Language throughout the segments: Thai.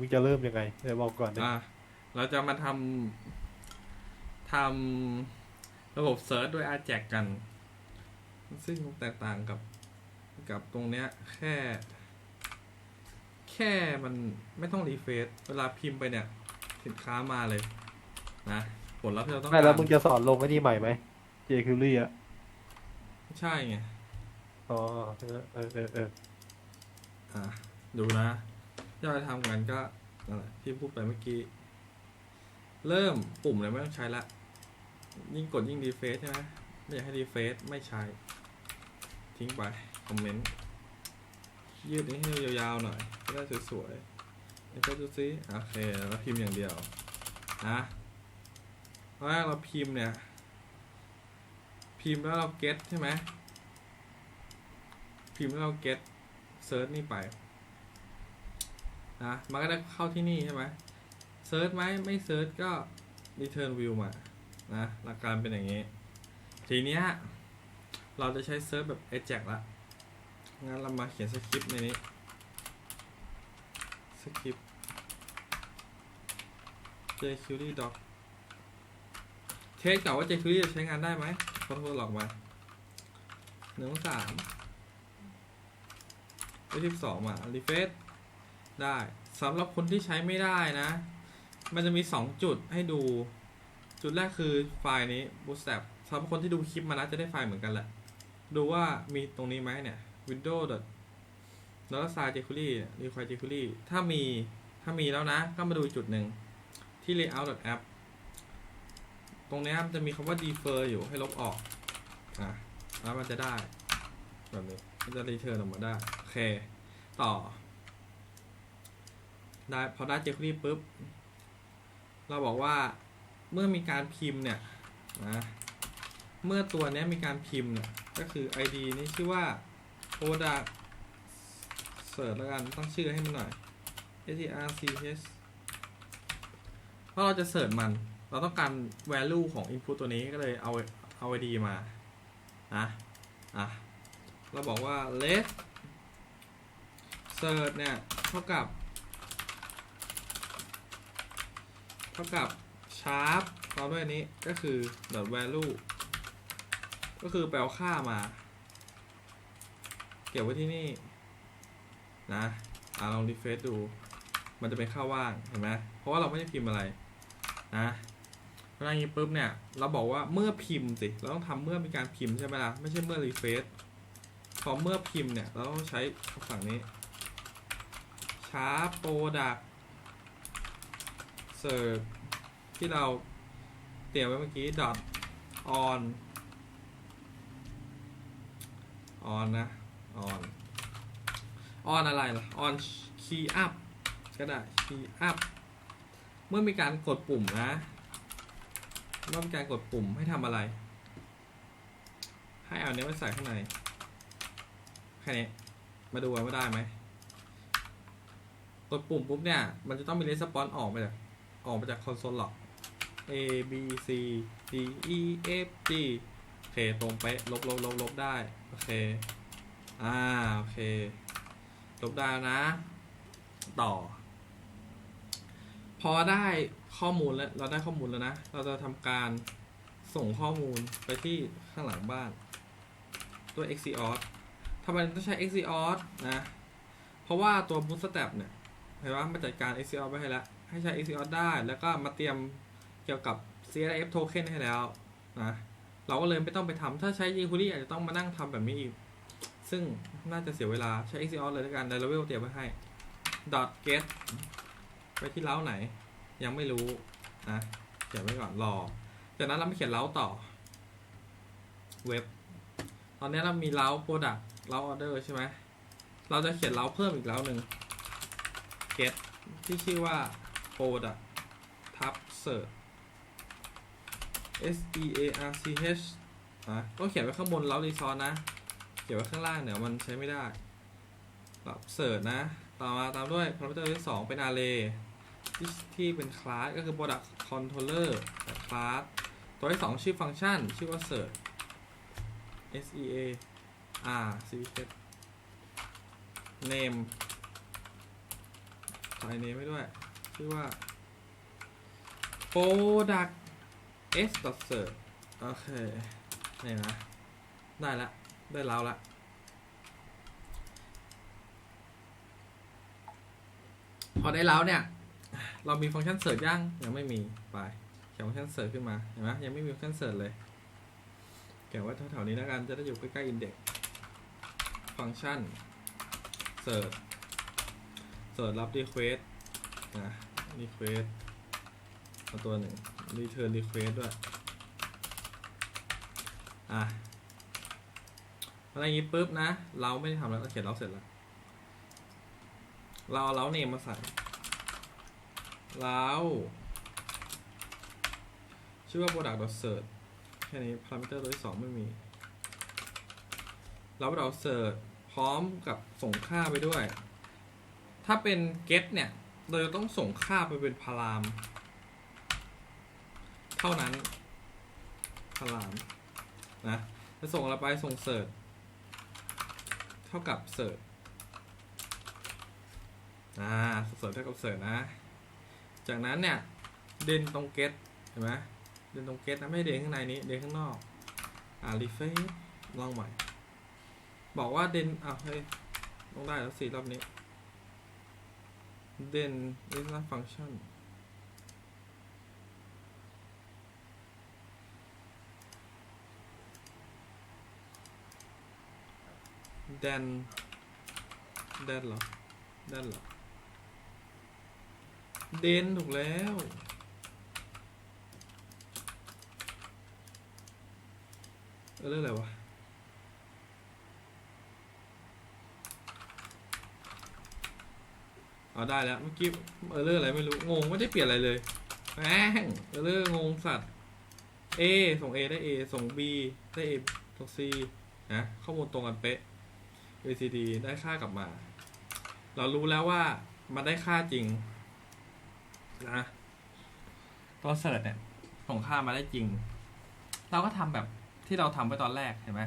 มึงจะเริ่มยังไงเดี๋ยวบอกก่อนดิอะเราจะมาทำทำระบบเซิร์ชด้วย Ajax กัน ซึ่งแตกต่างกับกับตรงเนี้ย แค่ แค่มันไม่ต้องรีเฟซเวลาพิมพ์ไปเนี่ย สินค้ามาเลย นะผลลัพธ์ที่เราต้องไม่การแล้วมึงจะสอนลงไอ้นี่ใหม่ไหม jQuery อะใช่ไง อ๋อ เออเออเออเอออะดูนะ ที่เราจะทำกันก็นั่นแหละที่พูดไปเมื่อกี้ เริ่มปุ่มเลยไม่ต้องใช้ละ ยิ่งกดยิ่งรีเฟซใช่ไหมไม่อยากให้รีเฟซไม่ใช้ ทิ้งไป คอมเมนต์ ยืดนี้ให้ยาวๆหน่อยจะได้สวยๆแล้วก็ดูซิโอเคแล้วพิมพ์อย่างเดียวนะตอนแรกเราพิมพ์เนี่ย พิมพ์แล้วเราเก็ตใช่ไหมพิมพ์แล้วเราเก็ตเซิร์ชนี่ไป นะมันก็ได้เข้าที่นี่ใช่ไหมเซิร์ชไหมไม่เซิร์ชก็ return view มานะหลักการเป็นอย่างนี้ ทีเนี้ยเราจะใช้เซิร์ชแบบ Ajax ละงั้นเรามาเขียนสคริปต์ในนี้สคริปต์ jQuery doc เทสก่อนว่า jQuery จะใช้งานได้ไหมขอโทษหลอกมาหนึ่งสามไปที่สองมา refresh ได้สำหรับคนที่ใช้ไม่ได้นะ มันจะมี 2 จุดให้ดู จุดแรกคือไฟล์นี้ bootstrap สำหรับคนที่ดูคลิปมานะจะได้ไฟล์เหมือนกันแหละ ดูว่ามีตรงนี้ไหมเนี่ย windows แล้วก็ size jQuery require jQuery ถ้ามีถ้ามีแล้วนะ ก็มาดูจุดหนึ่งที่ layout app ตรงนี้มันจะมีคำว่า defer อยู่ให้ลบออกอะแล้วมันจะได้ แบบนี้ มันจะ return ออกมาได้ โอเค ต่อ ได้พอได้ jQuery ปุ๊บ เราบอกว่าเมื่อมีการพิมพ์เนี่ยนะเมื่อตัวเนี้ยมีการพิมพ์เนี่ยก็คือ ID นี้ชื่อว่า product search แล้วกันตั้งชื่อให้มันหน่อย strch เพราะเราจะเสิร์ชมัน เราต้องการ value ของ input ตัวนี้ก็เลยเอาเอา ID มานะอะเราบอกว่า let search เนี่ย เท่ากับ เท่ากับ sharp เราด้วยนี้ก็คือ dot value ก็คือแปลค่ามา เก็บไว้ที่นี่ นะอ่าลองรีเฟซดู มันจะเป็นค่าว่างเห็นไหมเพราะว่าเราไม่ได้พิมพ์อะไร นะเวลาอย่างนี้ปุ๊บเนี่ย เราบอกว่าเมื่อพิมพ์สิ เราต้องทำเมื่อมีการพิมพ์ใช่ไหมล่ะ ไม่ใช่เมื่อรีเฟซพอเมื่อพิมพ์เนี่ย เราต้องใช้คำสั่งนี้ชาร์ปโปรดัก เสิร์ฟที่เราเตรียมไว้เมื่อกี้ dot on on นะ on on อะไรล่ะ on key up ก็ได้ key up เมื่อมีการกดปุ่มนะเมื่อมีการกดปุ่มให้ทำอะไร ให้เอาเนี้ยไปใส่ข้างในแค่นี้มาดูว่าได้ไหมกดปุ่มปุ๊บเนี่ย มันจะต้องมี response ออกไปจาก ออกมาจากคอนโซลหรอก A B C D E F G โอเค ตรงไปะลบลบลบลบได้ โอเค อ่า โอเค ลบได้นะ ต่อ พอได้ข้อมูลแล้ว เราได้ข้อมูลแล้วนะ เราจะทำการส่งข้อมูลไปที่ข้างหลังบ้าน ตัว Exeos ทำไมต้องใช้ Exeos นะ เพราะว่าตัว Bootstrap เนี่ย เห็นว่ามาจัดการ Exeos ไว้ให้แล้ว ให้ใช้ Exeos ได้ แล้วก็มาเตรียมเกี่ยวกับ CSF token ให้แล้วนะเราก็เลยไม่ต้องไปทำถ้าใช้ jQuery อาจจะต้องมานั่งทำแบบนี้อีก ซึ่งน่าจะเสียเวลาใช้ Exeos เลยแล้วกันใน level เตรียมไว้ให้ dot get ไปที่เล้าไหน ยังไม่รู้นะเขียนไว้ก่อนรอ จากนั้นเราไม่เขียนเล้าต่อ เว็บ ตอนนี้เรามีเล้า product เล้า order ใช่ไหมเราจะเขียนเล้าเพิ่มอีกเล้าหนึ่ง get ที่ชื่อว่า product ทับ search S E A R C H อะต้องเขียนไว้ข้างบนเล้ารีซอสนะ เขียนไว้ข้างล่างเดี๋ยวมันใช้ไม่ได้แบบเสิร์ชนะ ต่อมาตามด้วยพารามิเตอร์ที่สองเป็น array ที่ที่เป็นคลาสก็คือ product controller แบบคลาสตัวที่สองชื่อฟังก์ชัน ชื่อว่า search S E A R C H name ใส่เนมไว้ด้วย ชื่อว่า product s search โอเค นี่นะ ได้ละ ได้แล้วละ พอได้แล้วเนี่ย เรามีฟังก์ชันเสิร์ชยัง ยังไม่มี ไป เขียนฟังก์ชันเสิร์ชขึ้นมา เห็นไหมยังไม่มีฟังก์ชันเสิร์ชเลยเขียนไว่าแถวๆนี้แล้วกัน จะได้อยู่ใกล้ๆอินเด็กฟังก์ชันเสิร์ช เสิร์ชรับ request นะ request เอาตัวหนึ่ง return request ด้วย อะอะไรอย่างงี้ปุ๊บนะ เราไม่ได้ทำแล้วเราเขียนเราเสร็จแล้ว เราเอาเราเนมมาใส่เราชื่อว่า product search แค่นี้ parameter ตัวที่สองไม่มี เราเรา search พร้อมกับส่งค่าไปด้วย ถ้าเป็น get เนี่ย เราจะต้องส่งค่าไปเป็นพาราม เท่านั้นพารามนะจะส่งอะไรไปส่ง search เท่ากับ search อ่าเสิร์ชเท่ากับเสิร์ชนะ จากนั้นเนี่ย เดินตรง get เห็นไหมเดินตรง get นะไม่เดินข้างในนี้เดินข้างนอกอ่า refresh ลองใหม่ บอกว่าเดินอะเฮ้ยต้องได้แล้วสิรอบนี้ เดิน is not function แดนแดนเหรอแดนเหรอเดนถูกแล้ว เออเรื่องอะไรวะ เอาได้แล้วเมื่อกี้เออเรื่องอะไรไม่รู้งงไม่ได้เปลี่ยนอะไรเลยแม่งเออเรื่องงงสัตว์ A ส่ง A ได้ A ส่ง B ได้ A ส่ง C นะข้อมูลตรงกันเป๊ะ ACD ได้ค่ากลับมา เรารู้แล้วว่ามันได้ค่าจริงนะตัวเสิร์ชเนี่ยส่งค่ามาได้จริง เราก็ทำแบบที่เราทำไปตอนแรกเห็นไหม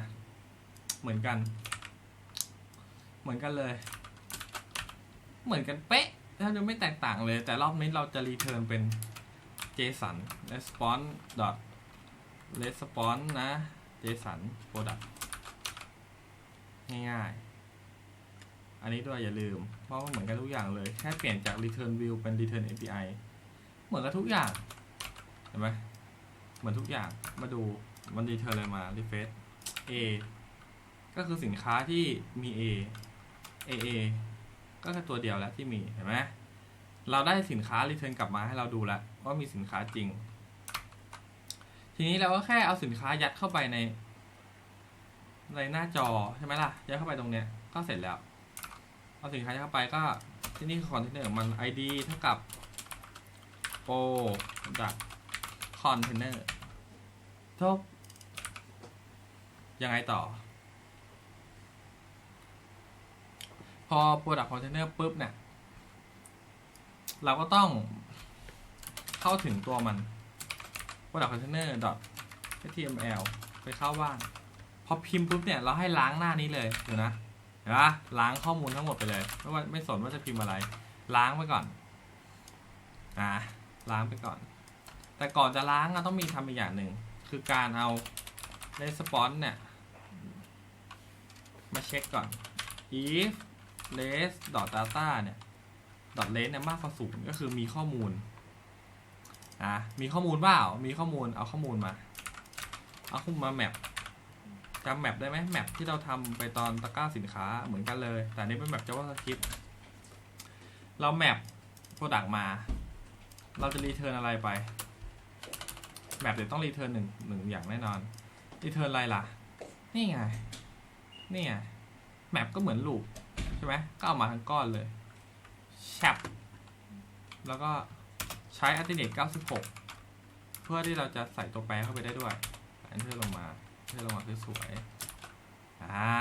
เหมือนกัน เหมือนกันเลย เหมือนกันเป๊ะแทบจะไม่แตกต่างเลย แต่รอบนี้เราจะรีเทิร์นเป็น JSON response dot response นะ JSON product ง่ายๆ อันนี้ด้วยอย่าลืม เพราะว่าเหมือนกันทุกอย่างเลย แค่เปลี่ยนจาก return view เป็น return API เหมือนกันทุกอย่าง เห็นไหมเหมือนทุกอย่าง มาดูมัน return อะไรมา refresh A ก็คือสินค้าที่มี A AA ก็แค่ตัวเดียวแล้วที่มีเห็นไหมเราได้สินค้า return กลับมาให้เราดูแล้วว่ามีสินค้าจริง ทีนี้เราก็แค่เอาสินค้ายัดเข้าไปใน ในหน้าจอใช่ไหมล่ะ ยัดเข้าไปตรงเนี้ยก็เสร็จแล้ว เอาสินค้ายัดเข้าไปก็ที่นี่คือคอนเทนเนอร์มัน id เท่ากับ o ดักคอนเทนเนอร์จบยังไงต่อ อ product container ปุ๊บเนี่ย เราก็ต้องเข้าถึงตัวมัน product Container html ไปเข้าบ้างพอพิมพ์ปุ๊บเนี่ย เราให้ล้างหน้านี้เลยเดี๋ยวนะเห็นปะล้างข้อมูลทั้งหมดไปเลย ไม่ว่าไม่สนว่าจะพิมพ์อะไร ล้างไปก่อนอ่าล้างไปก่อน แต่ก่อนจะล้างเราต้องมีทำอีกอย่างหนึ่ง คือการเอา response เนี่ย มาเช็คก่อน if res dot data เนี่ย dot res เนี่ยมากกว่าศูนย์ก็คือมีข้อมูลอะมีข้อมูลเปล่ามีข้อมูลเอาข้อมูลมา เอาข้อมูลมาแมปจำแมปได้ไหมแมปที่เราทำไปตอนตะกร้าสินค้าเหมือนกันเลย แต่นี้เป็นแมป JavaScript เราแมปโปรดักมา เราจะรีเทิร์นอะไรไป แมปเดี๋ยวต้องรีเทิร์นหนึ่งหนึ่งอย่างแน่นอนรีเทิร์นอะไรล่ะ นี่ไง นี่ไง แมปก็เหมือนลูป ใช่ไหมก็เอามาทั้งก้อนเลยแชปแล้วก็ใช้ a t t i n a t e 96 เพื่อที่เราจะใส่ตัวแปรเข้าไปได้ด้วย enter ลงมาเพื่อลงมาสวยอ่า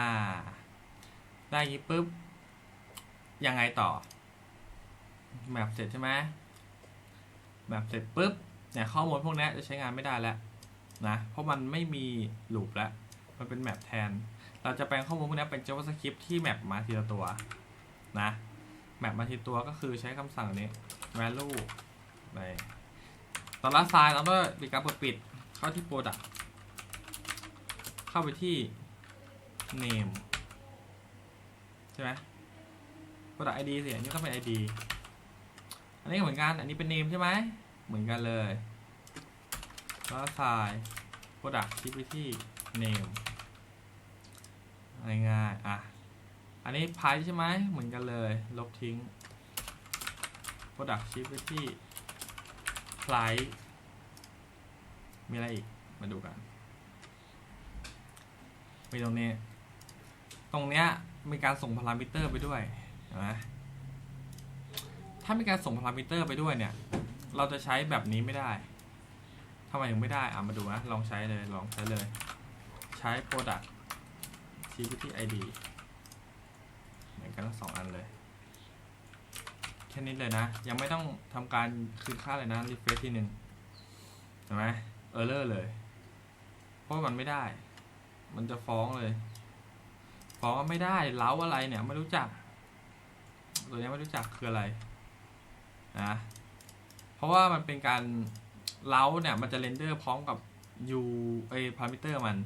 ได้อย่างนี้ปุ๊บ ยังไงต่อ แมปเสร็จใช่ไหมแมปเสร็จปุ๊บเนี่ยข้อมูลพวกนี้จะใช้งานไม่ได้แล้วนะ เพราะมันไม่มีลูปแล้ว มันเป็นแมปแทน เราจะแปลงข้อมูลพวกนี้เป็น JavaScript ที่แมปมาทีละตัวนะแมปมาทีตัวก็คือใช้คำสั่งนี้ value ไปตอนละไซน์เราก็ปิดการเปิดปิดเข้าที่ product เข้าไปที่ name ใช่ไหม product id สิอันนี้ต้องเป็น id อันนี้เหมือนกัน อันนี้เป็น name ใช่ไหม เหมือนกันเลยแล้วไซน์ product ที่ไปที่ name ง่ายๆอะอันนี้ price ใช่ไหมเหมือนกันเลย ลบทิ้ง product ชี้ไปที่ price มีอะไรอีก มาดูกันมีตรงนี้ ตรงเนี้ยมีการส่งพารามิเตอร์ไปด้วยเห็นไหมถ้ามีการส่งพารามิเตอร์ไปด้วยเนี่ย เราจะใช้แบบนี้ไม่ได้ทำไมถึงไม่ได้ อะ มาดูนะ ลองใช้เลย ลองใช้เลย ใช้ product ชี้ไปที่ id เหมือนกันทั้งสองอันเลย แค่นี้เลยนะ ยังไม่ต้องทำการคืนค่าเลยนะ refresh ทีหนึ่งเห็นไหม error เลย เพราะมันไม่ได้ มันจะฟ้องเลย ฟ้องว่าไม่ได้เล้าอะไรเนี่ยไม่รู้จัก ตัวนี้ไม่รู้จักคืออะไรนะ เพราะว่ามันเป็นการเล้าเนี่ย มันจะเรนเดอร์พร้อมกับ u ไอพารามิเตอร์มัน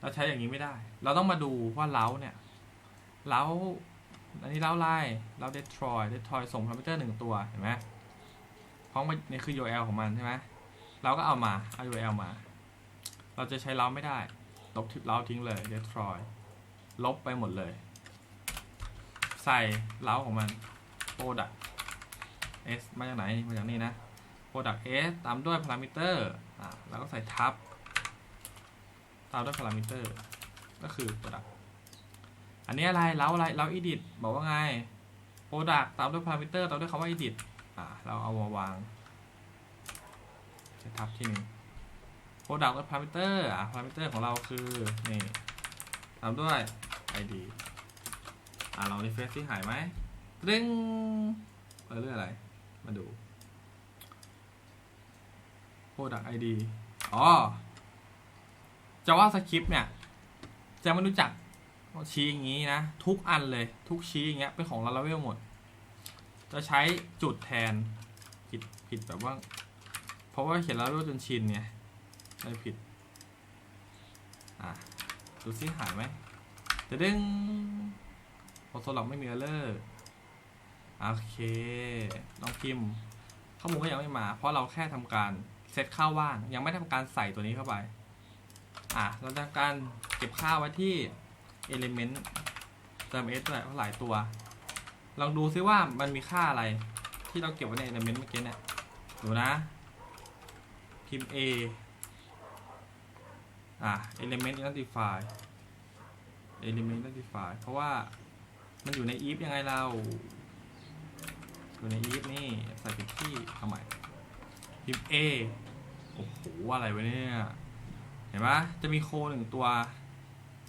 เราใช้อย่างนี้ไม่ได้ เราต้องมาดูว่าเล้าเนี่ยเล้าอันนี้เล้าไล่เล้าเดทรอยเดทรอยส่งพารามิเตอร์หนึ่งตัวเห็นไหมพร้อมมันนี่คือ URL ของมันใช่ไหมเราก็เอามาเอา URL มา เราจะใช้เล้าไม่ได้ลบเล้าทิ้งเลย destroy ลบไปหมดเลย ใส่เล้าของมัน product s มาจากไหนมาจากนี่นะ product s ตามด้วย parameter อะแล้วก็ใส่ทับ ตามด้วย parameter ก็คือ product อันนี้อะไรเล้าอะไรเล้า edit บอกว่าไง product ตามด้วย parameter ตามด้วยคำว่า edit อะเราเอามาวางใช้ทับที่หนึ่ง product และ parameter อะ parameter ของเราคือ นี่ตามด้วย id อะลอง refresh ที่หายไหมเร่งเออเรื่องอะไร มาดู product id อ๋อ JavaScript เนี่ย จะไม่รู้จักชี้อย่างนี้นะ ทุกอันเลย ทุกชี้อย่างเงี้ยเป็นของลาลาเวลหมด จะใช้จุดแทนผิดผิดแบบว่า เพราะว่าเขียนลาลาเวลจนชินไงไม่ผิด อะ ดูซิหายไหมจะดึงโอโซล็อกไม่มีเออร์เลอร์โอเคลองพิมพ์ข้อมูลก็ยังไม่มา เพราะเราแค่ทำการเซตค่าว่างยังไม่ทำการใส่ตัวนี้เข้าไป อะเราจะทำการเก็บค่าไว้ที่ element เติม s หลายตัว ลองดูซิว่ามันมีค่าอะไร ที่เราเก็บไว้ใน element เมื่อกี้เนี่ย ดูนะพิมพ์ a อะ element identify element identify เพราะว่ามันอยู่ใน if ยังไงเราอยู่ใน if นี่ใส่ผิดที่ทำไมพิมพ์ a โอ้โห อะไรวะเนี่ย นปะจะมีโคหนึ่งตัว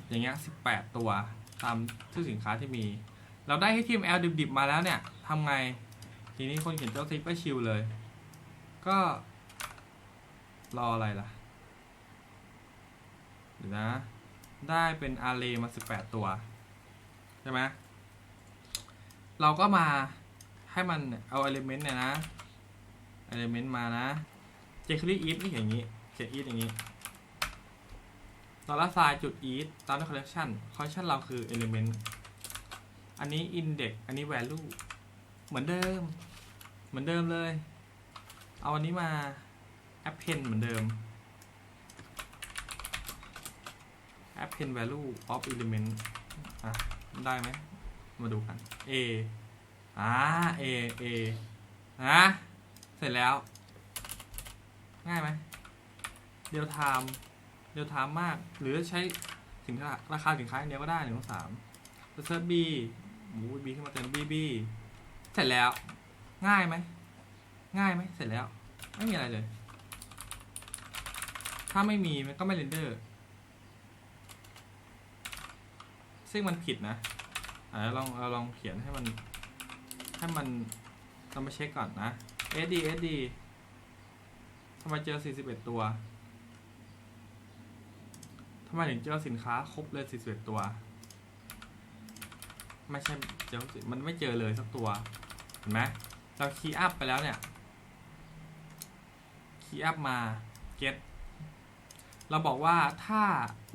อย่างเงี้ยสิบแปดตัว ตามชื่อสินค้าที่มี เราได้ HTML ดิบๆมาแล้วเนี่ยทำไง ทีนี้คนเขียนเจ้าซิปก็ชิลเลย ก็ รออะไรล่ะเดี๋ยวนะ ได้เป็น array มา18ตัว ใช่ไหมเราก็มาให้มันเอา element เนี่ยนะ element มานะ jQuery if นี่อย่างนี้เขียน if อย่างนี้ ตอลลาร์ไซจุด if ตามด้วย collection collection เราคือ element อันนี้ index อันนี้ value เหมือนเดิม เหมือนเดิมเลย เอาอันนี้มา append เหมือนเดิม append value of element อะ ได้ไหม มาดูกัน a อ่า a a นะเสร็จแล้ว ง่ายไหมเดียวไทม์ เดียวไทม์มาก หรือใช้สินค้าราคาสินค้าอย่างเดียวก็ได้หนึ่งสองสามเซิร์ชบีหมูบีขึ้นมาเต็มบีบีเสร็จแล้ว ง่ายไหม ง่ายไหมเสร็จแล้ว ไม่มีอะไรเลย ถ้าไม่มีมันก็ไม่เรนเดอร์ ซึ่งมันผิดนะอ่าลองเราลองเขียนให้มัน ให้มันเรามาเช็คก่อนนะ SD SD ทำไมเจอ 41 ตัว ทำไมถึงเจอสินค้าครบเลย41ตัว ไม่ใช่เจอมันไม่เจอเลยสักตัว เห็นไหมเราคีย์อัพไปแล้วเนี่ย คีย์อัพมา get เราบอกว่าถ้า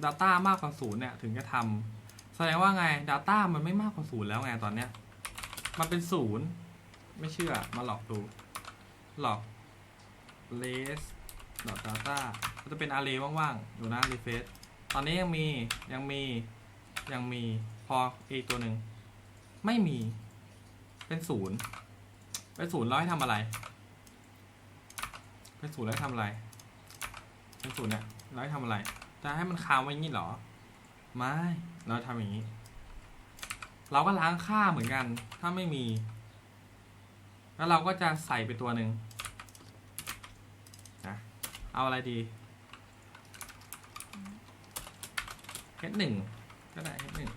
Data มากกว่าศูนย์เนี่ย ถึงจะทำแสดงว่าไง Data มันไม่มากกว่าศูนย์แล้วไงตอนเนี้ย มันเป็นศูนย์ไม่เชื่อมาหลอกดู หลอก less data ก็จะเป็น array ว่างๆอยู่นะ refresh อนนี้ยังมียังมียังมีพออีกตัวหนึ่งไม่มี เป็นศูนย์เป็นศูนย์แล้วให้ทำอะไร เป็นศูนย์แล้วให้ทำอะไร เป็นศูนย์เนี่ยแล้วให้ทำอะไร จะให้มันค้างไว้อย่างนี้เหรอ ไม่ เราทำอย่างนี้ เราก็ล้างค่าเหมือนกัน ถ้าไม่มี แล้วเราก็จะใส่ไปตัวหนึ่งนะเอาอะไรดี H1 ก็ได้ H1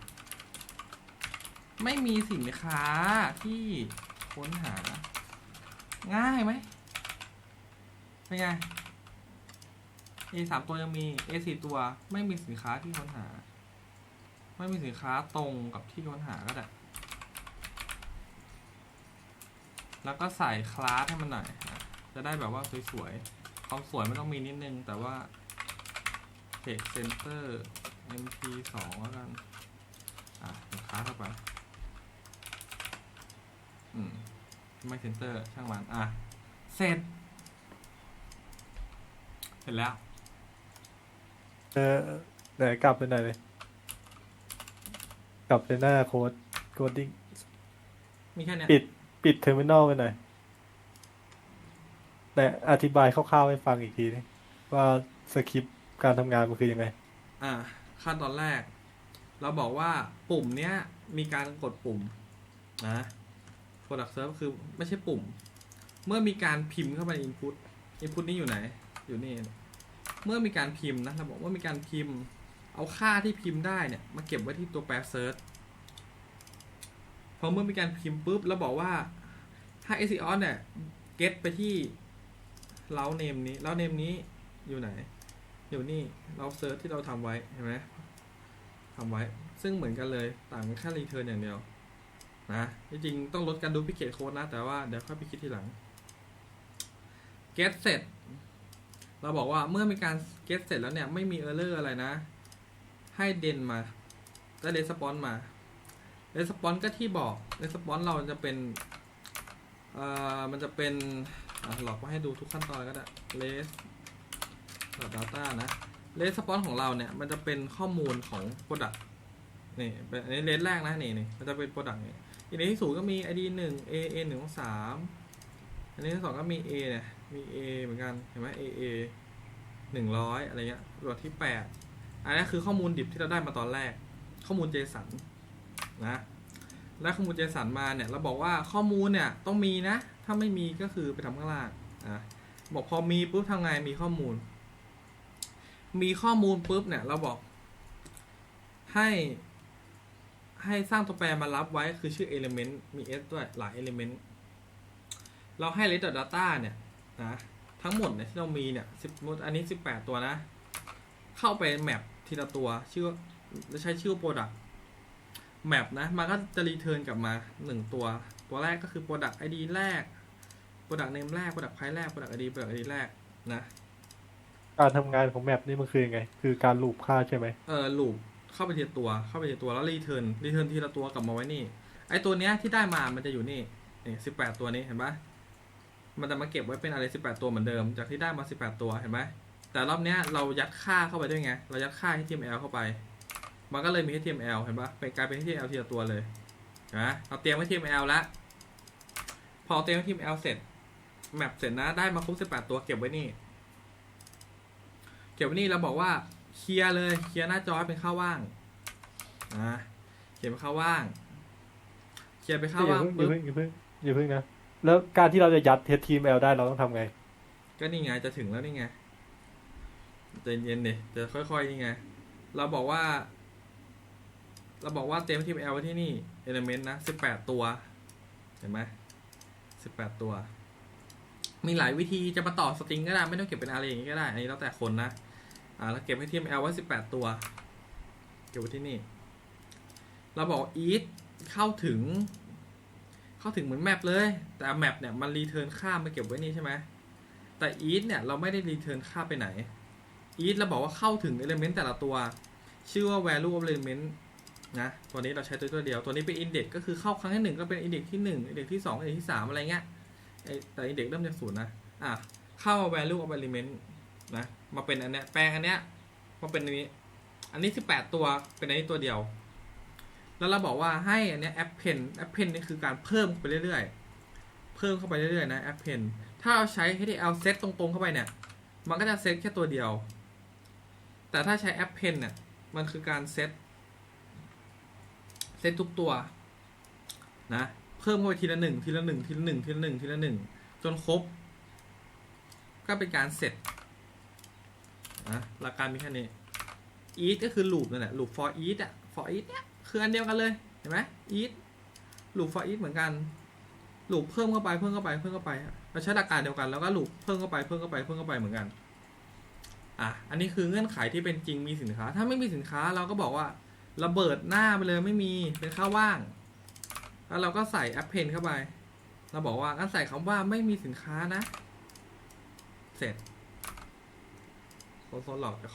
ไม่มีสินค้าที่ค้นหา ง่ายไหมเป็นไง A สามตัวยังมี A สี่ตัว ไม่มีสินค้าที่ค้นหา ไม่มีสินค้าตรงกับที่ค้นหาก็ได้ แล้วก็ใส่คลาสให้มันหน่อย จะได้แบบว่าสวยๆ ความสวยไม่ต้องมีนิดนึง แต่ว่า text center mp สองแล้วกัน อะเดี๋ยวคลาสเข้าไป อืม ไม่เซนเตอร์ช่างมันอะ เสร็จ เสร็จแล้ว เออไหนกลับไปไหนอยเลย กลับไปหน้าโค้ดโคดดิ้งมีแค่เนี้ยปิดปิดเทอร์มินอลไปหน่อยแต่อธิบายคร่าวๆให้ฟังอีกทีนึงว่าสคริปต์การทำงานมันคือยังไง อ่า ขั้นตอนแรก เราบอกว่าปุ่มเนี้ยมีการกดปุ่มนะ product serve คือไม่ใช่ปุ่ม เมื่อมีการพิมพ์เข้าไปใน input input นี้อยู่ไหน อยู่นี่ เมื่อมีการพิมพ์นะเราบอกว่ามีการพิมพ์ เอาค่าที่พิมพ์ได้เนี่ยมาเก็บไว้ที่ตัวแปร search พอเมื่อมีการพิมพ์ปุ๊บแล้วบอกว่าถ้า SEO เนี่ย get ไปที่เล้าเนมนี้เล้าเนมนี้อยู่ไหน อยู่นี่เราเซิร์ชที่เราทำไว้เห็นไหมทำไว้ ซึ่งเหมือนกันเลยต่างกันแค่รีเทิร์นอย่างเดียวนะจริงๆต้องลดการดูพิเกตโค้ดนะ แต่ว่าเดี๋ยวค่อยไปคิดทีหลัง get เสร็จเราบอกว่าเมื่อมีการ get เสร็จแล้วเนี่ย ไม่มี error อะไรนะ ให้เดนมาได้ response มา response ก็ที่บอก response เราจะเป็นเอ่อมันจะเป็นหลอกมาให้ดูทุกขั้นตอนก็ได้ res data นะ response ของเราเนี่ยมันจะเป็นข้อมูลของ product นี่เป็นอันนี้เลนแรกนะนี่นี่มันจะเป็น product นี่อันนี้ที่สูงก็มี id หนึ่ง a a หนึ่งสามอันนี้ที่สองก็มี a เนี่ยมี a เหมือนกันเห็นไหม a a หนึ่งร้อยอะไรเงี้ยตัวที่แปดอันนี้คือข้อมูลดิบที่เราได้มาตอนแรก ข้อมูล JSON นะและข้อมูล JSON มาเนี่ยเราบอกว่าข้อมูลเนี่ยต้องมีนะ ถ้าไม่มีก็คือไปทำข้างล่างอะบอกพอมีปุ๊บทำไงมีข้อมูล มีข้อมูลปุ๊บเนี่ย เราบอก ให้ ให้สร้างตัวแปรมารับไว้คือชื่อ element มี s ด้วยหลาย element เราให้ list data เนี่ยนะทั้งหมดเนี่ยที่เรามีเนี่ยสิบอันนี้18ตัวนะ เข้าไปแมปทีละตัว ชื่อจะใช้ชื่อ product แมปนะ มันก็จะรีเทิร์นกลับมาหนึ่งตัว ตัวแรกก็คือ product ID แรก product name แรก product price แรก product ID product ID แรกนะ การทำงานของแมปนี่มันคือยังไง คือการลูปค่าใช่ไหมเออลูปเข้าไปทีละตัว เข้าไปทีละตัวแล้วรีเทิร์นรีเทิร์นทีละตัวกลับมาไว้นี่ ไอตัวเนี้ยที่ได้มามันจะอยู่นี่นี่สิบแปดตัวนี้เห็นปะมันจะมาเก็บไว้เป็นอะไรสิบแปดตัวเหมือนเดิม จากที่ได้มาสิบแปดตัวเห็นไหมแต่รอบเนี้ยเรายัดค่าเข้าไปด้วยไง เรายัดค่า HTML เข้าไป มันก็เลยมี HTML เห็นปะเป็นกลายเป็น HTML ทีละตัวเลยนะเราเตรียม HTML แล้วพอเตรียม HTML เสร็จแมปเสร็จนะได้มาครบสิบแปดตัวเก็บไว้นี่ เก็บไว้นี่เราบอกว่าเคลียร์เลยเคลียร์หน้าจอให้เป็นค่าว่างนะเขียนเป็นค่าว่างเคลียร์เป็นค่าอย่าว่างเพิ่งอปุ๊ย่าบเพิ่งอย่าเพิ่งอย่าเพิ่งนะ แล้วการที่เราจะยัด HTML ได้เราต้องทำไง ก็นี่ไงจะถึงแล้วนี่ไงใจเย็นดิจะค่อยๆนี่ไง เราบอกว่า เราบอกว่าเต็มทีม L ไว้ที่นี่ element นะสิบแปดตัว เห็นไหมสิบแปดตัว มีหลายวิธีจะมาต่อสตริงก็ได้ ไม่ต้องเก็บเป็นอะไรอย่างนี้ก็ได้ อันนี้แล้วแต่คนนะ อ่าแล้วเก็บให้ทีม L ไว้สิบแปดตัว เก็บไว้ที่นี่ เราบอก eat เข้าถึง เข้าถึงเหมือนแมปเลย แต่แมปเนี่ยมันรีเทิร์นค่ามาเก็บไว้นี่ใช่ไหมแต่ eat เนี่ยเราไม่ได้รีเทิร์นค่าไปไหน eat เราบอกว่าเข้าถึง element แต่ละตัว ชื่อว่า value of element นะตัวนี้เราใช้ตัวตัวเดียว ตัวนี้เป็น index ก็คือเข้าครั้งที่หนึ่งก็เป็น index ที่หนึ่ง index ที่สอง index ที่สามอะไรเงี้ยแต่ index เริ่มจากศูนย์นะอะเข้า value of element นะ มาเป็นอันเนี้ยแปลงอันเนี้ยมาเป็นอันนี้ อันนี้สิบแปดตัวเป็นอันนี้ตัวเดียว แล้วเราบอกว่าให้อันเนี้ย append append นี่คือการเพิ่มไปเรื่อยๆ เพิ่มเข้าไปเรื่อยๆนะ append ถ้าเราใช้ html set ตรงๆเข้าไปเนี่ย มันก็จะเซตแค่ตัวเดียว แต่ถ้าใช้ append เนี่ยมันคือการเซตเซตทุกตัวนะเพิ่มเข้าไปทีละหนึ่งทีละหนึ่งทีละหนึ่งทีละหนึ่งทีละหนึ่งจนครบ ก็เป็นการเสร็จ นะหลักการมีแค่นี้ eat ก็คือ loop นั่นแหละ loop for eat อะ for eat เนี่ยคืออันเดียวกันเลยเห็นไหม eat loop for eat เหมือนกัน loop เพิ่มเข้าไปเพิ่มเข้าไปเพิ่มเข้าไปเราใช้หลักการเดียวกันแล้วก็ loop เพิ่มเข้าไปเพิ่มเข้าไปเพิ่มเข้าไปเหมือนกันอะอันนี้คือเงื่อนไขที่เป็นจริงมีสินค้า ถ้าไม่มีสินค้าเราก็บอกว่าระเบิดหน้าไปเลยไม่มีเป็นค่าว่าง แล้วเราก็ใส่ append เข้าไป เราบอกว่างั้นใส่คำว่าไม่มีสินค้านะ เสร็จ โซนหลอกจะ